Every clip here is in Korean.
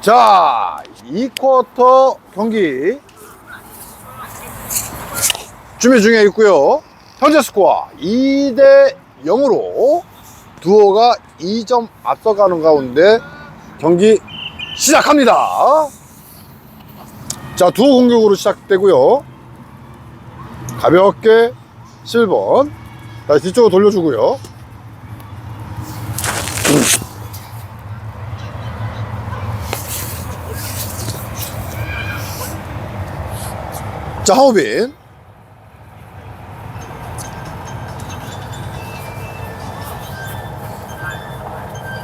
자, 2쿼터 경기 준비 중에 있고요. 현재 스코어 2대 0으로 두오가 2점 앞서가는 가운데 경기 시작합니다. 자, 두오 공격으로 시작되고요. 가볍게 7번. 다시 뒤쪽으로 돌려주고요. 자, 하우빈.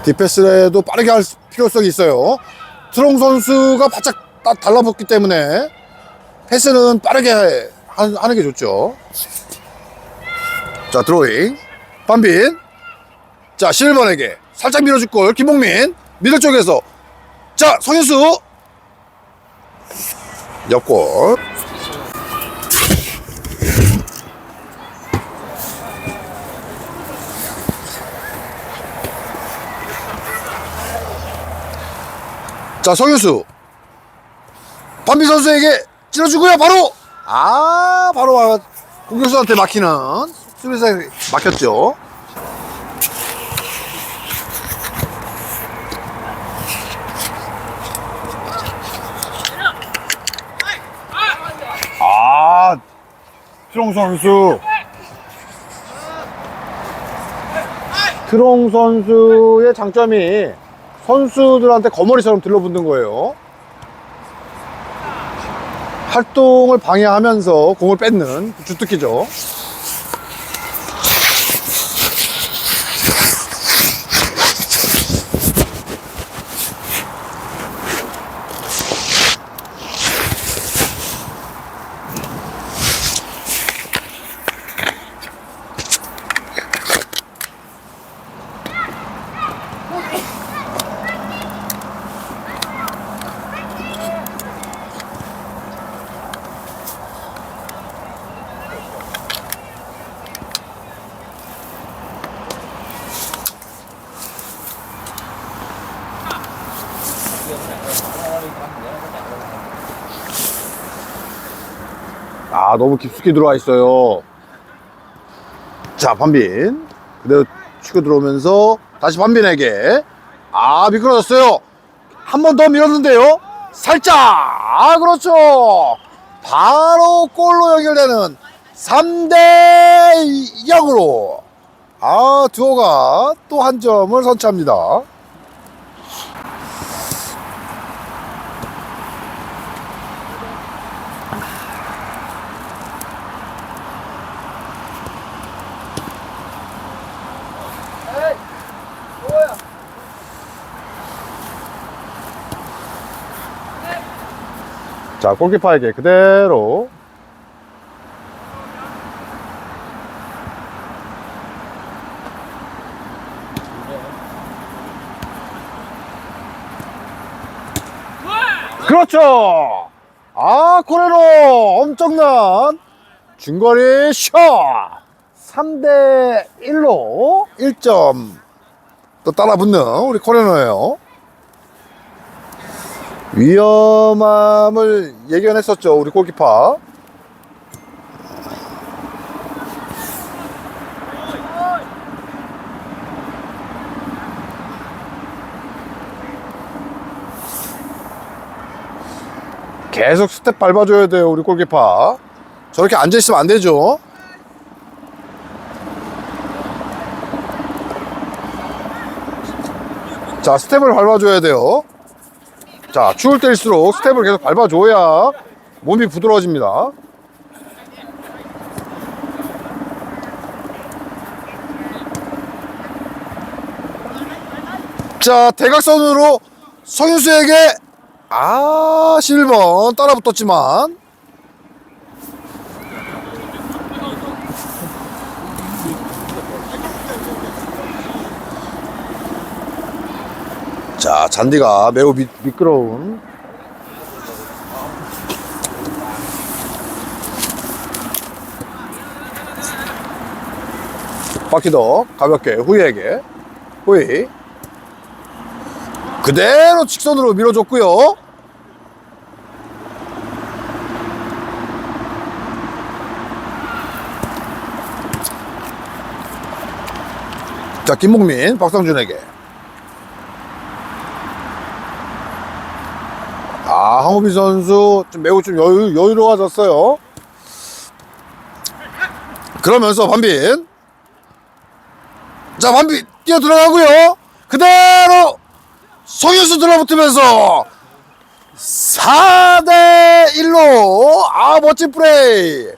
디패스에도 빠르게 할 필요성이 있어요. 트롱 선수가 바짝 딱 달라붙기 때문에 패스는 빠르게 하- 하는 게 좋죠. 자, 드로잉. 반빈. 자, 실버에게 살짝 밀어줄 골. 김봉민. 미들 쪽에서. 자, 성현수. 옆골. 자, 성현수. 반비 선수에게 찔러주고요, 바로! 아, 바로 와- 공격수한테 막히는 수비수에 막혔죠. 아, 트롱 선수. 트롱 선수의 장점이 선수들한테 거머리처럼 들러붙는 거예요. 활동을 방해하면서 공을 뺏는 주특기죠. 아, 너무 깊숙이 들어와 있어요. 자, 반빈. 그대로 치고 들어오면서 다시 반빈에게. 아, 미끄러졌어요. 한 번 더 밀었는데요. 살짝. 아, 그렇죠. 바로 골로 연결되는 3대 0으로. 아, 두호가 또 한 점을 선취합니다. 자, 골키퍼에게 그대로. 그렇죠! 아, 코레노! 엄청난 중거리 샷! 3대 1로 1점 또 따라붙는 우리 코레노예요. 위험함을 예견했었죠 우리 골키퍼. 계속 스텝 밟아줘야 돼요 우리 골키퍼. 저렇게 앉아있으면 안 되죠? 자 스텝을 밟아줘야 돼요 자, 추울 때일수록 스텝을 계속 밟아줘야 몸이 부드러워집니다. 자, 대각선으로 성윤수에게 아, 실번 따라 붙었지만 자, 잔디가 매우 미, 미끄러운 바퀴도 가볍게 후이에게 후이 그대로 직선으로 밀어줬고요. 자, 김목민, 박상준에게. 아, 황우빈 선수 좀 매우 좀 여유, 여유로워졌어요. 그러면서 반빈. 자, 반빈 뛰어 들어가고요. 그대로 송현수 들어붙으면서 4대 1로 아 멋진 플레이.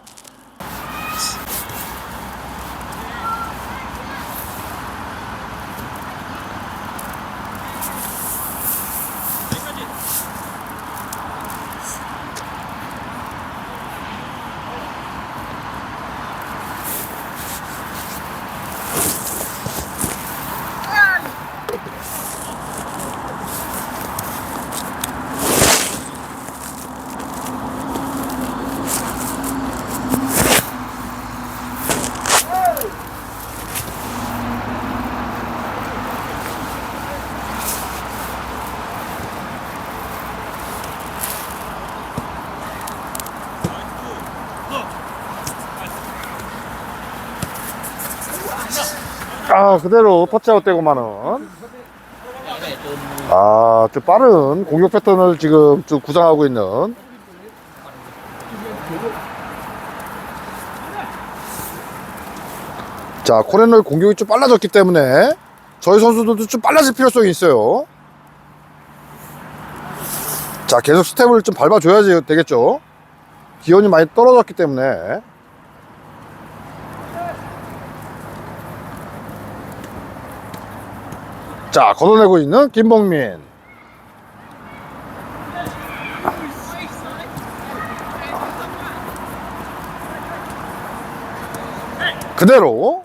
아 그대로 터치아웃 되고만은. 아 좀 빠른 공격 패턴을 지금 좀 구상하고 있는. 자 코레노의 공격이 좀 빨라졌기 때문에 저희 선수들도 좀 빨라질 필요성이 있어요. 자 계속 스텝을 좀 밟아줘야지 되겠죠? 기온이 많이 떨어졌기 때문에 자, 걷어내고 있는 김봉민. 그대로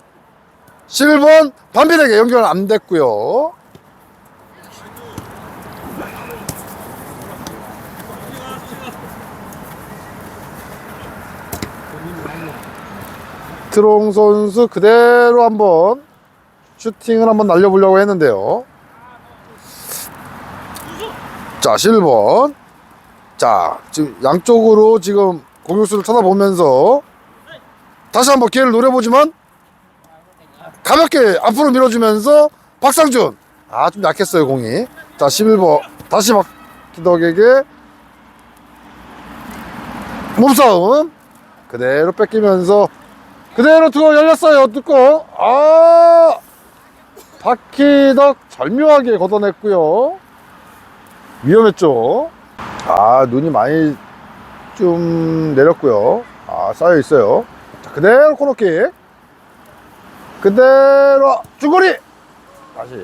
11번 반빈에게 연결 안 됐고요. 트롱 선수 그대로 한번 슈팅을 한번 날려보려고 했는데요. 자, 11번. 자, 지금 양쪽으로 지금 공격수를 쳐다보면서 다시 한번 기회를 노려보지만 가볍게 앞으로 밀어주면서 박상준. 아, 좀 약했어요, 공이. 자, 11번. 다시 박기덕에게 몸싸움. 그대로 뺏기면서 그대로 두고 열렸어요, 뚜껑. 아! 박희덕 절묘하게 걷어냈고요. 위험했죠. 아 눈이 많이 좀 내렸고요. 아 쌓여 있어요. 자, 그대로 코너킥. 그대로 중거리. 다시.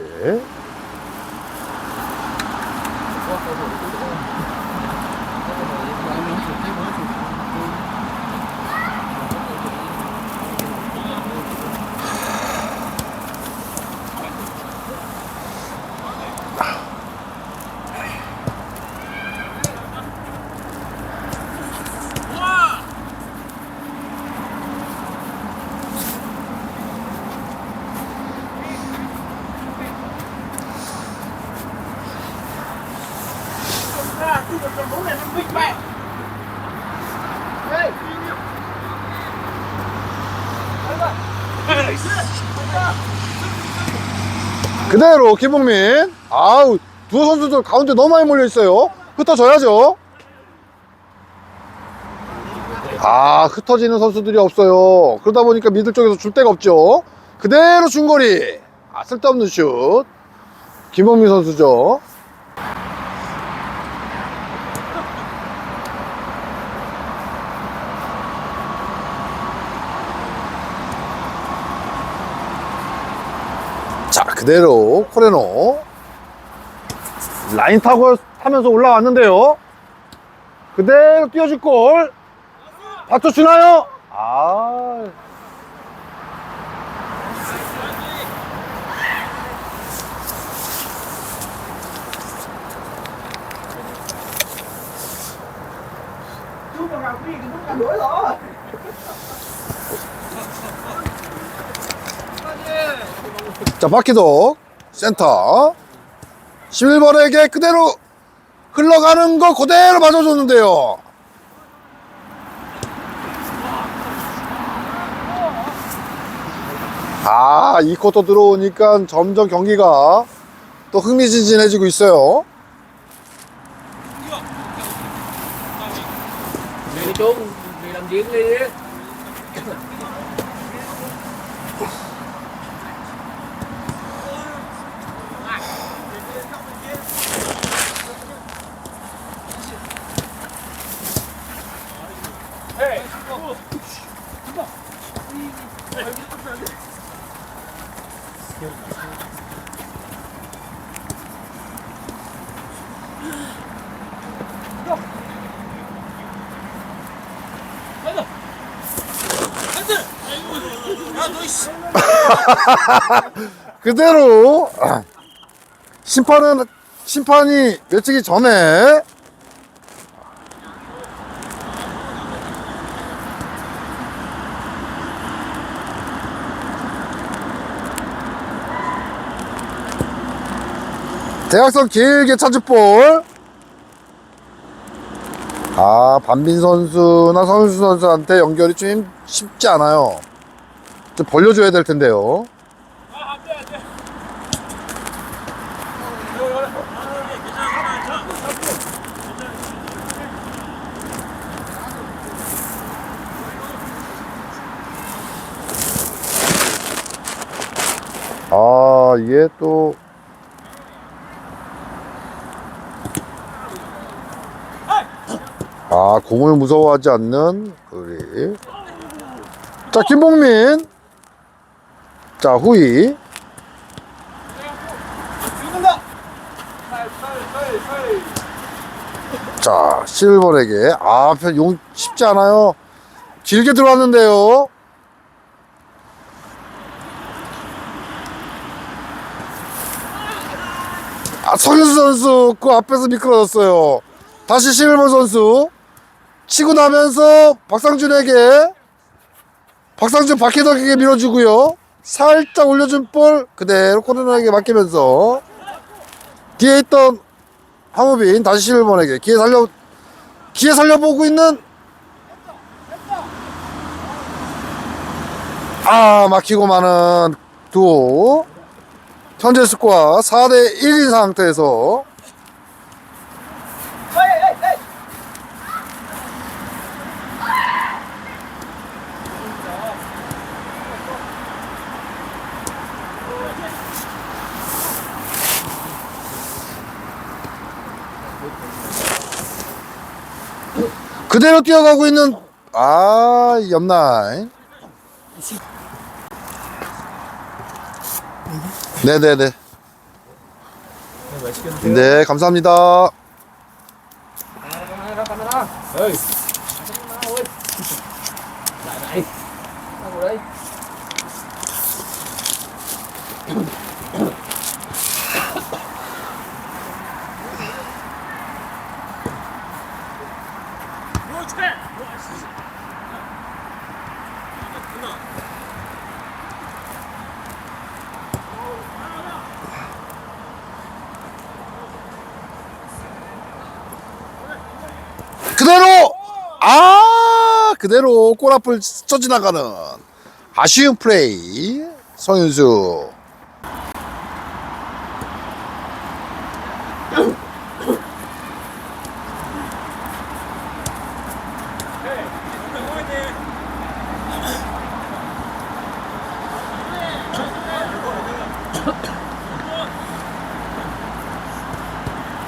그대로 김봉민. 아우 두 선수들 가운데 너무 많이 몰려 있어요. 흩어져야죠. 아 흩어지는 선수들이 없어요. 그러다 보니까 미들 쪽에서 줄 데가 없죠. 그대로 중거리. 아 쓸데없는 슛. 김봉민 선수죠. 자 그대로 코레노. 라인 타고 타면서 올라왔는데요. 그대로 뛰어줄 골. 받쳐주나요? 아 자, 바퀴도 센터. 11번에게 그대로 흘러가는 거 그대로 맞아줬는데요. 아, 이 쿼터 들어오니까 점점 경기가 또 흥미진진해지고 있어요. 그대로 아, 심판은 심판이 외치기 전에 대각선 길게 차주 볼. 아, 반빈 선수나 선수 선수한테 연결이 좀 쉽지 않아요. 좀 벌려줘야 될 텐데요. 아, 이게 또. 아, 공을 무서워하지 않는 우리. 자, 김봉민. 자, 후이. 자, 실버에게. 아, 편- 용 쉽지 않아요. 길게 들어왔는데요. 아, 성현수 선수 그 앞에서 미끄러졌어요. 다시 실버 선수 치고 나면서 박상준에게 박상준 박해덕에게 밀어주고요. 살짝 올려준 볼 그대로 코너에게 맡기면서 뒤에 있던 하무빈 다시 실버에게 기회 살려 기회 살려보고 있는 아 막히고 마는 두오 현재 스코어 4대 1인 상태에서. 그대로 뛰어가고 있는 아 옆날 네네네 네 감사합니다 Camera, camera. Ê. Camera ơi. Lại này. Đâu rồi đây? 그대로 아 그대로 골 앞을 스쳐 지나가는 아쉬운 플레이 성윤수.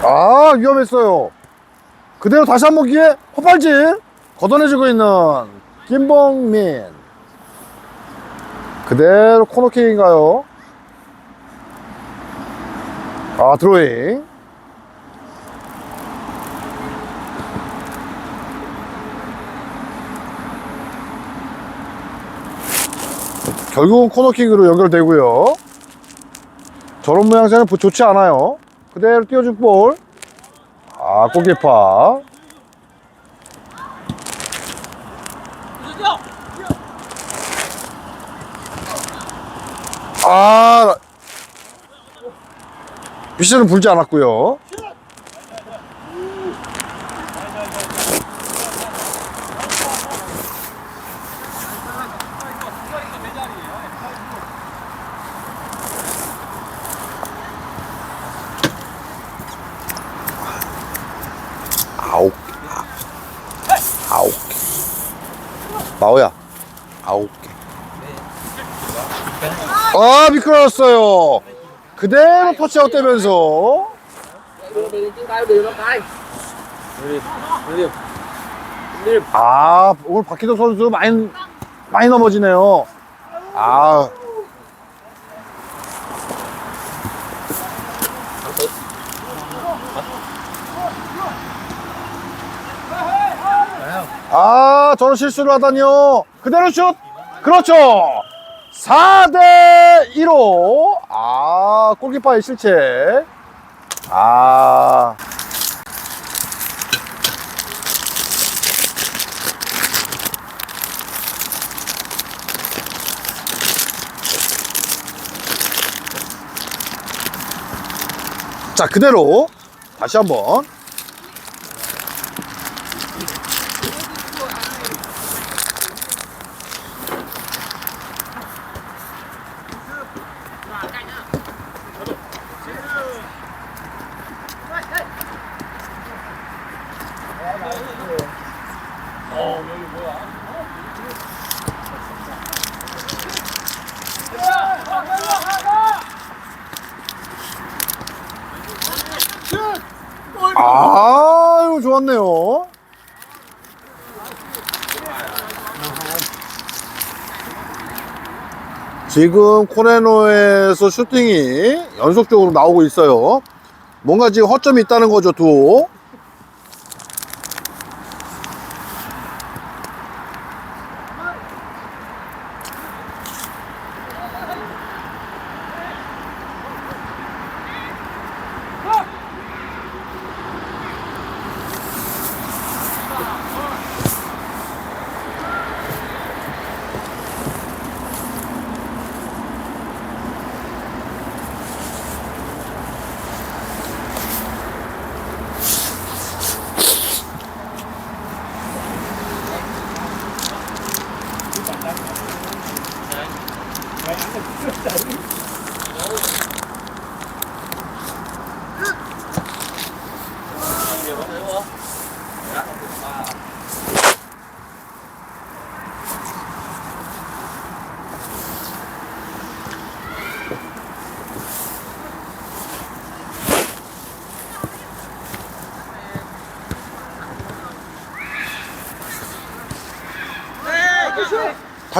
아 위험했어요. 그대로 다시 한번 기회 헛발질 걷어내주고 있는 김봉민. 그대로 코너킥인가요? 아 드로잉. 결국은 코너킥으로 연결되고요. 저런 모양새는 좋지 않아요. 그대로 띄워준 볼. 아, 골키퍼. 아, 휘슬은 불지 않았고요. 아홉 개. 아, 아홉 개. 마오야. 아홉 개. 아, 미끄러졌어요. 그대로 터치아웃 되면서. 아, 오늘 박희덕 선수 많이, 많이 넘어지네요. 아, 아, 저런 실수를 하다니요. 그대로 슛! 그렇죠! 4대 1로, 아, 골키퍼의 실책. 아. 자, 그대로 다시 한번. 좋았네요. 지금 코네노에서 슈팅이 연속적으로 나오고 있어요. 뭔가 지금 허점이 있다는 거죠, 두.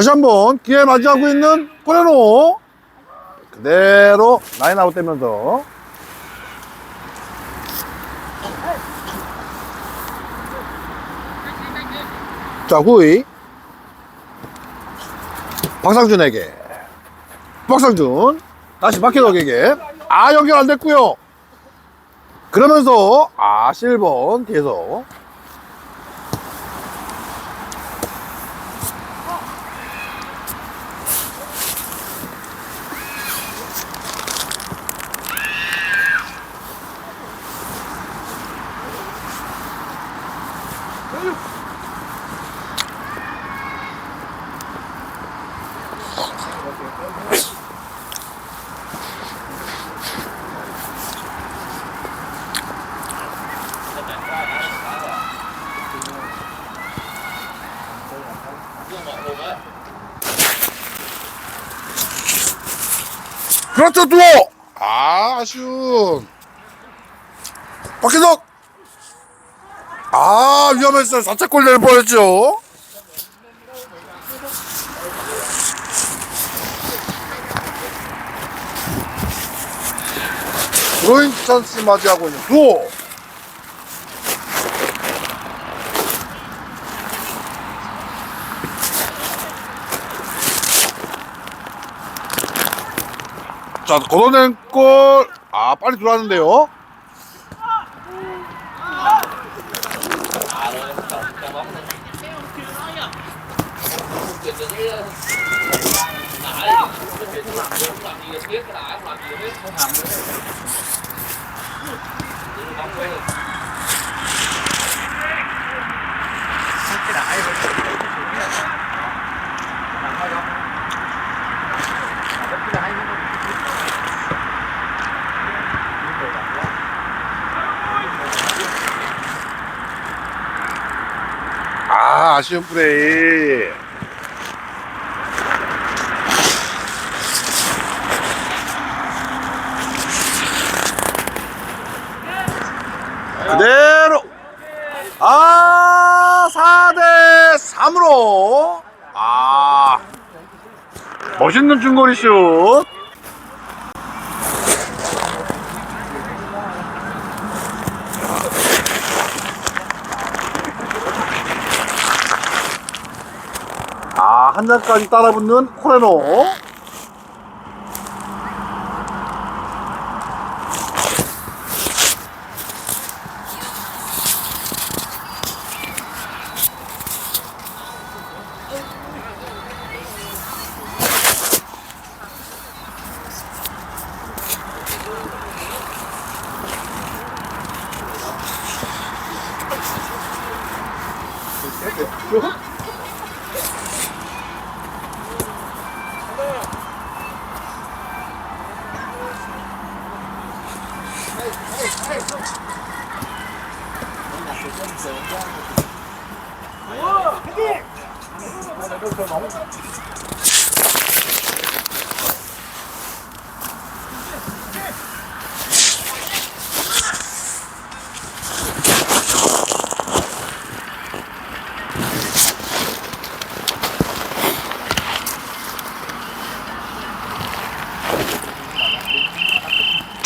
다시 한번 기회 맞이하고 있는 코네노. 그대로 라인 아웃 되면서. 자, 후이. 박상준에게. 박상준. 다시 박혜덕에게. 아, 연결 안 됐고요 그러면서, 아, 실번 뒤에서. 그렇죠, 두호! 아, 아쉬운. 박혜덕! 아, 위험했어요. 4차 골 낼 뻔했죠. 드로잉 찬스 맞이하고 있는 두호. 자, 걷어낸 골. 아, 빨리 들어왔는데요. 아, 아쉬운 플레이. 그대로. 아, 4대 3으로. 아. 멋있는 중거리 슛. 아, 한 잔까지 따라붙는 코레노.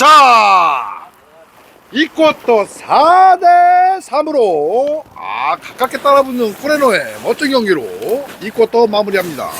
자, 이 쿼터 4대 3으로 아 가깝게 따라붙는 코레노의 멋진 경기로 이 쿼터 마무리합니다.